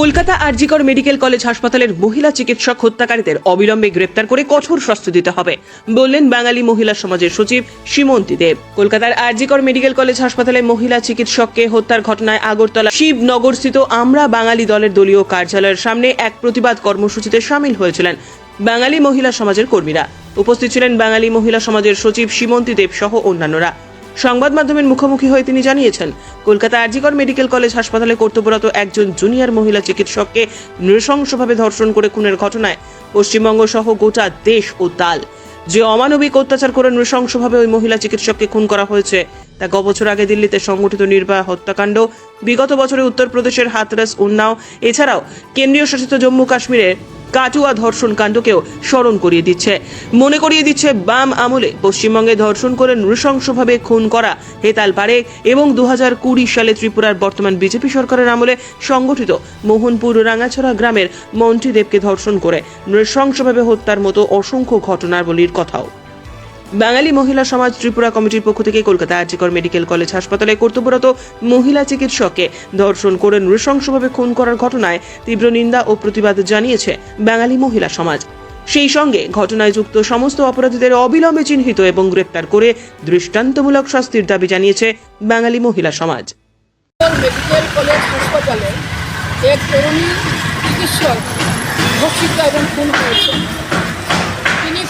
Kolkata RG Kar medical college হাসপাতালের মহিলা চিকিৎসক হত্যাকারীদের অবিলম্বে গ্রেপ্তার করে কঠোর শাস্তি দিতে হবে, বললেন বাঙালি মহিলা সমাজের সচিব সীমন্তী দেব। কলকাতার আরজিকর মেডিকেল কলেজ হাসপাতালে মহিলা চিকিৎসককে হত্যার ঘটনায় আগরতলা শিবনগরস্থিত আমরা বাঙালি দলের দলীয় কার্যালয়ের সামনে এক প্রতিবাদ কর্মসূচিতে সামিল হয়েছিলেন বাঙালি মহিলা সমাজের কর্মীরা। উপস্থিত ছিলেন বাঙালি মহিলা সমাজের সচিব সীমন্তী দেব সহ অন্যান্যরা। সংবাদ মাধ্যমের মুখোমুখি হয়ে তিনি জানিয়েছেন, কলকাতা আরজিকর মেডিকেল কলেজ হাসপাতালে কর্তব্যরত একজন জুনিয়র মহিলা চিকিৎসককে নৃশংসভাবে ধর্ষণ করে খুনের ঘটনায় পশ্চিমবঙ্গ সহ গোটা দেশ ও তাল। যে অমানবিক অত্যাচার করে নৃশংসভাবে ওই মহিলা চিকিৎসককে খুন করা হয়েছে, তা গবছর আগে দিল্লিতে সংগঠিত নির্ভয়া হত্যাকাণ্ড, বিগত বছরে উত্তরপ্রদেশের হাতরাস উন্নাও, এছাড়াও কেন্দ্রীয় শাসিত জম্মু কাশ্মীরের কাটুয়া ধর্ষণ কাণ্ডকেও স্মরণ করিয়ে দিচ্ছে। মনে করিয়ে দিচ্ছে বাম আমলে পশ্চিমবঙ্গে ধর্ষণ করে নৃশংসভাবে খুন করা হেতাল পারে এবং দু সালে ত্রিপুরার বর্তমান বিজেপি সরকারের আমলে সংগঠিত মোহনপুর রাঙাছড়া গ্রামের মন্ত্রী দেবকে ধর্ষণ করে নৃশংসভাবে হত্যার মতো অসংখ্য ঘটনাবলীর কথাও। বাঙালি মহিলা সমাজ ত্রিপুরা কমিটির পক্ষ থেকে কলকাতা আর্জিকর মেডিকেল কলেজ হাসপাতালে কর্তব্যরত মহিলা চিকিৎসককে ধর্ষণ করে নৃশংসভাবে খুন করার ঘটনায় তীব্র নিন্দা ও প্রতিবাদ জানিয়েছে বাঙালি মহিলা সমাজ। সেই সঙ্গে ঘটনায় যুক্ত সমস্ত অপরাধীদের অবিলম্বে চিহ্নিত এবং গ্রেপ্তার করে দৃষ্টান্তমূলক শাস্তির দাবি জানিয়েছে বাঙালি মহিলা সমাজ। মেডিকেল কলেজ হাসপাতালে এক তরুণী চিকিৎসক এবং খুন তিনি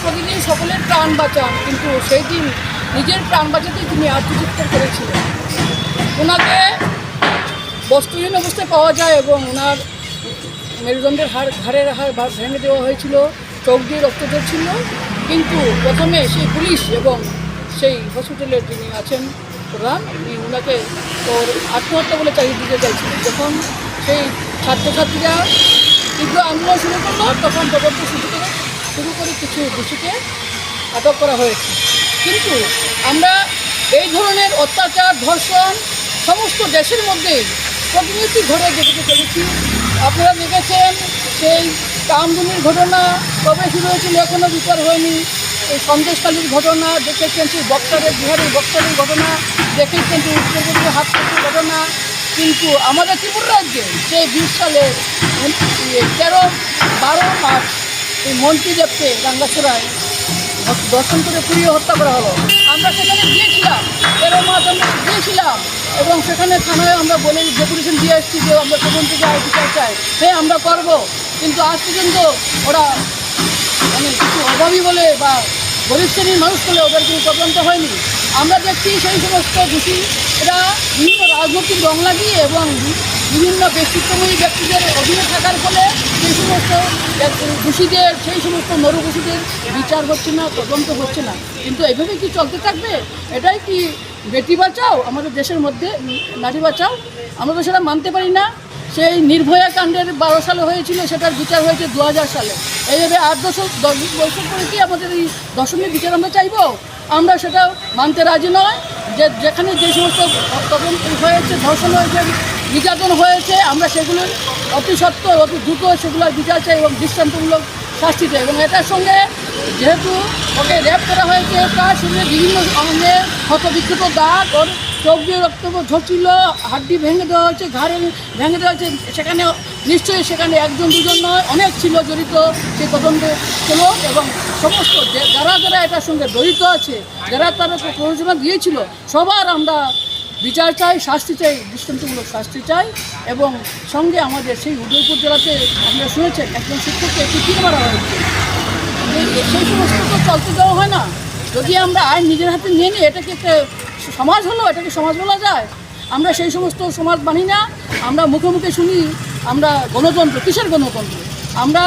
প্রতিদিন সকলের প্রাণ বাঁচান, কিন্তু সেই দিন নিজের প্রাণ বাঁচাতে তিনি আত্মচিৎকার করেছিলেন। ওনাকে বস্তুহীন অবস্থায় পাওয়া যায় এবং ওনার মেরুদণ্ডের হাড়, ঘাড়ের হাড় ভেঙে দেওয়া হয়েছিল, চোখ দিয়ে রক্ত ঝরছিল। কিন্তু প্রথমে সেই পুলিশ এবং সেই হসপিটালের যিনি আছেন প্রধান, উনি ওনাকে ওর আত্মহত্যা বলে চালিয়ে দিতে চাইছিলেন। যখন সেই ছাত্রছাত্রীরা তীব্র আন্দোলন শুরু করল, তখন তদন্ত শুরু করে শুরু করে কিছু দোষীকে আটক করা হয়েছে। কিন্তু আমরা এই ধরনের অত্যাচার, ধর্ষণ, সমস্ত দেশের মধ্যে প্রতিনিধি ঘটে দেখতে চলেছি। আপনারা দেখেছেন সেই কামদুনির ঘটনা, কবে শুরু হয়েছিল এখনও বিচার হয়নি। এই সন্দেশকালীর ঘটনা, দেখেছেন সেই বক্সারের বিহারের বক্সারের ঘটনা, দেখেছেন সেই উত্তরপ্রদেশের হাত ঘটনা। কিন্তু আমাদের ত্রিপুরা রাজ্যে সেই বিশ সালে তেরো, বারো মার্চ এই মন্ত্রীদেবকে গাঙ্গাচূড়ায় দর্শন করে পুড়িয়ে হত্যা করা হলো। আমরা সেখানে গিয়েছিলাম মাস আমরা গিয়েছিলাম, এবং সেখানে থানায় আমরা বলে ডেপুটেশন দিয়ে এসেছি যে আমরা তদন্ত চাই বিচার চাই। হ্যাঁ আমরা করব, কিন্তু আজ পর্যন্ত ওরা মানে কিছু অভাবী বলে বা গরিব শ্রেণির মানুষ বলে ওদের কোনো তদন্ত হয়নি। আমরা দেখছি সেই সমস্ত দোষী, এরা বিভিন্ন রাজনৈতিক রং লাগিয়ে এবং বিভিন্ন ব্যক্তিত্বময়ী ব্যক্তিদের অধীনে থাকার ফলে সেই সমস্ত দোষীদের, সেই সমস্ত নরদোষীদের বিচার হচ্ছে না, তদন্ত হচ্ছে না। কিন্তু এভাবে কি চলতে থাকবে? এটাই কি বেটি বাঁচাও? আমাদের দেশের মধ্যে নারী বাঁচাও? আমরা তো সেটা মানতে পারি না। সেই নির্ভয়া কাণ্ডের বারো সালে হয়েছিল, সেটার বিচার হয়েছে দু হাজার সালে। এইভাবে আট দশক, দশ বছর পরে কি আমাদের এই দশমীর বিচার আমরা চাইব? আমরা সেটা মানতে রাজি নয়। যে যেখানে যে সমস্ত হয়েছে, ধর্ষণ হয়েছে, নির্যাতন হয়েছে, আমরা সেগুলো অতি সত্ত্বর অতি দ্রুত সেগুলোর বিচার চাই এবং দৃষ্টান্তমূলক শাস্তি চাই এবং এটার সঙ্গে যেহেতু ওকে র্যাপ করা হয়েছে, তার সঙ্গে বিভিন্ন অঙ্গে ক্ষতবিক্ষত দাগ ওর চোখ দিয়ে রক্ত ঝরছিল, হাড্ডি ভেঙে দেওয়া হয়েছে, ঘাড়ে ভেঙে দেওয়া হয়েছে, সেখানে নিশ্চয়ই সেখানে একজন দুজন নয়, অনেক ছিল জড়িত সেই তদন্ত ছিল এবং সমস্ত যারা যারা এটার সঙ্গে জড়িত আছে, যারা তারা প্ররোচনা দিয়েছিল, সবার আমরা বিচার চাই, শাস্তি চাই, দৃষ্টান্তমূলক শাস্তি চাই এবং সঙ্গে আমাদের সেই উদয়পুর জেলাতে আমরা শুনেছেন, একজন শিক্ষককে পিটিয়ে মারা হয়েছে। সেই সমস্ত তো চলতে দেওয়া হয় না। যদি আমরা আইন নিজের হাতে নিয়ে নিই, এটাকে একটা সমাজ হলো, এটাকে সমাজ বলা যায়। আমরা সেই সমস্ত সমাজ মানি না। আমরা মুখে মুখে শুনি, আমরা গণতন্ত্র, কিসের গণতন্ত্র? আমরা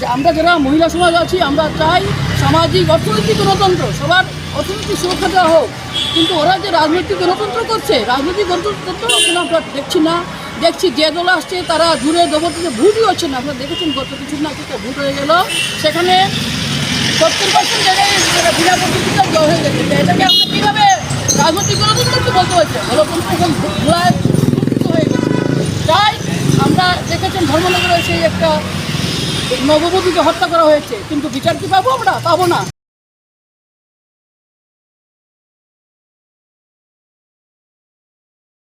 যে- আমরা যারা মহিলা সমাজ আছি, আমরা চাই সামাজিক অর্থনৈতিক গণতন্ত্র, সবার অর্থনৈতিক সুরক্ষা দেওয়া হোক। কিন্তু ওরা যে রাজনৈতিক গণতন্ত্র করছে, রাজনৈতিক গণতন্ত্র আমরা দেখছি না। দেখছি যে দল আসছে, তারা দূরে দবতিতে ভোটই হচ্ছে না। আপনারা দেখেছেন গত কিছু না কিছু ভোট হয়ে গেল। সেখানে সত্তর পার্সেন্ট জায়গায় বিনা প্রতিযোগিতা জয় হয়ে গেছে। এটাকে আমরা কীভাবে রাজনৈতিক গণতন্ত্র বলতে হচ্ছে গণতন্ত্র এখন ভুলায় হয়ে গেছে। তাই আমরা দেখেছেন ধর্মনগরে সেই একটা নববধূকে হত্যা করা হয়েছে কিন্তু বিচার কি পাবো আমরা? পাবো না।